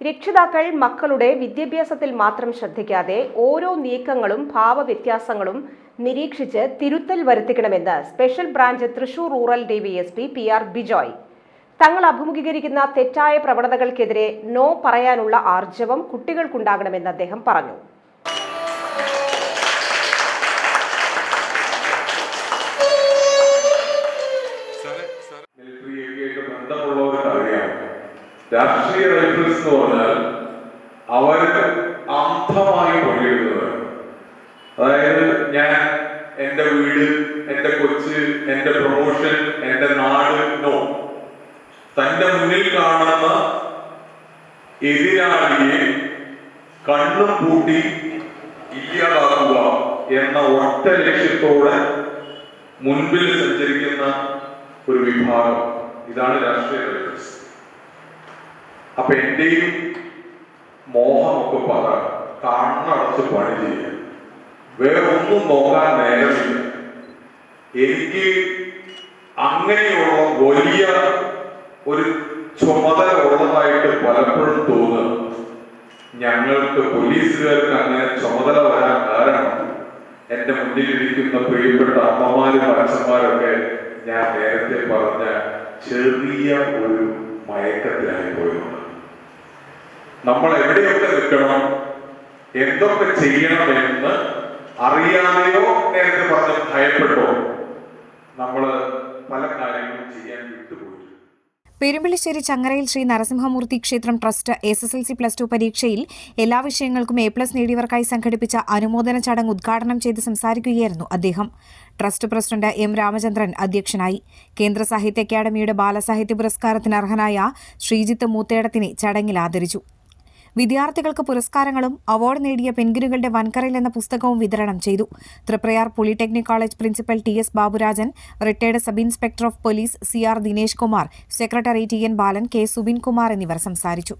രക്ഷിതാക്കൾ മക്കളുടെ വിദ്യാഭ്യാസത്തിൽ മാത്രം ശ്രദ്ധിക്കാതെ ഓരോ നീക്കങ്ങളും ഭാവവ്യത്യാസങ്ങളും നിരീക്ഷിച്ച് തിരുത്തൽ വരുത്തിക്കണമെന്ന് special branch Thrissur rural D V S P P R Bijoy. തങ്ങൾ അഭിമുഖീകരിക്കുന്ന തെറ്റായ പ്രവണതകൾക്കെതിരെ നോ പറയാനുള്ള ആർജവം കുട്ടികൾക്കുണ്ടാകണമെന്ന് അദ്ദേഹം പറഞ്ഞു. രാഷ്ട്രീയ റൈഫിൾസ് എന്ന് പറഞ്ഞാൽ അവർ അന്ധമായി പണിയെടുക്കുന്നത് അതായത് ഞാൻ എന്റെ വീട് എന്റെ കൊച്ച് എന്റെ പ്രൊമോഷൻ എന്റെ നാട് നോ തന്റെ മുന്നിൽ കാണുന്ന എതിരാളിയെ കണ്ണും പൂട്ടി ഇല്ലാതാക്കുക എന്ന ഒറ്റ ലക്ഷ്യത്തോടെ മുൻപിൽ സഞ്ചരിക്കുന്ന ഒരു വിഭാഗം. ഇതാണ് രാഷ്ട്രീയ റൈഫിൾസ് അപ്പൊ എന്റെയും മോഹമൊക്കെ പറ കണ്ണടച്ച് പണി ചെയ്യുക വേറെ ഒന്നും നോക്കാൻ നേരമില്ല. എനിക്ക് അങ്ങനെയുള്ള വലിയ ഒരു ചുമതല ഉള്ളതായിട്ട് പലപ്പോഴും തോന്നുക. ഞങ്ങൾക്ക് പോലീസുകാർക്ക് അങ്ങനെ ചുമതല വരാൻ കാരണം എന്റെ മുന്നിലിരിക്കുന്ന പ്രിയപ്പെട്ട അമ്മമാരും അച്ഛന്മാരൊക്കെ ഞാൻ നേരത്തെ പറഞ്ഞ ചെറിയ ഒരു മയക്കത്തിലായി പോയിട്ടുണ്ട്. നമ്മൾ എവിടെയൊക്കെ നിൽക്കണം എന്തൊക്കെ ചെയ്യണമെന്ന് അറിയാതെയോ നേരത്തെ പറഞ്ഞ ഭയപ്പെട്ടോ നമ്മൾ പല കാര്യങ്ങളും ചെയ്യാൻ വിട്ടുപോയി പെരുമ്പിളിശ്ശേരി ചങ്ങരയിൽ ശ്രീ നരസിംഹമൂർത്തി ക്ഷേത്രം trust S S L C plus two പരീക്ഷയിൽ എല്ലാ വിഷയങ്ങൾക്കും എ പ്ലസ് നേടിയവർക്കായി സംഘടിപ്പിച്ച അനുമോദന ചടങ്ങ് ഉദ്ഘാടനം ചെയ്ത് സംസാരിക്കുകയായിരുന്നു അദ്ദേഹം. ട്രസ്റ്റ് പ്രസിഡന്റ് എം രാമചന്ദ്രൻ അധ്യക്ഷനായി. കേന്ദ്ര സാഹിത്യ അക്കാദമിയുടെ ബാലസാഹിത്യ പുരസ്കാരത്തിന് അർഹനായ ശ്രീജിത്ത് മൂത്തേടത്തിനെ ചടങ്ങിൽ ആദരിച്ചു. വിദ്യാർത്ഥികൾക്ക് പുരസ്കാരങ്ങളും അവാർഡ് നേടിയ പെൻഗിനുകളുടെ വൻകരയിൽ എന്ന പുസ്തകവും വിതരണം ചെയ്തു. Triprayar polytechnic college principal T S Baburajan retired sub inspector of police C R Dinesh Kumar secretary T N Balan K Subin Kumar എന്നിവർ സംസാരിച്ചു.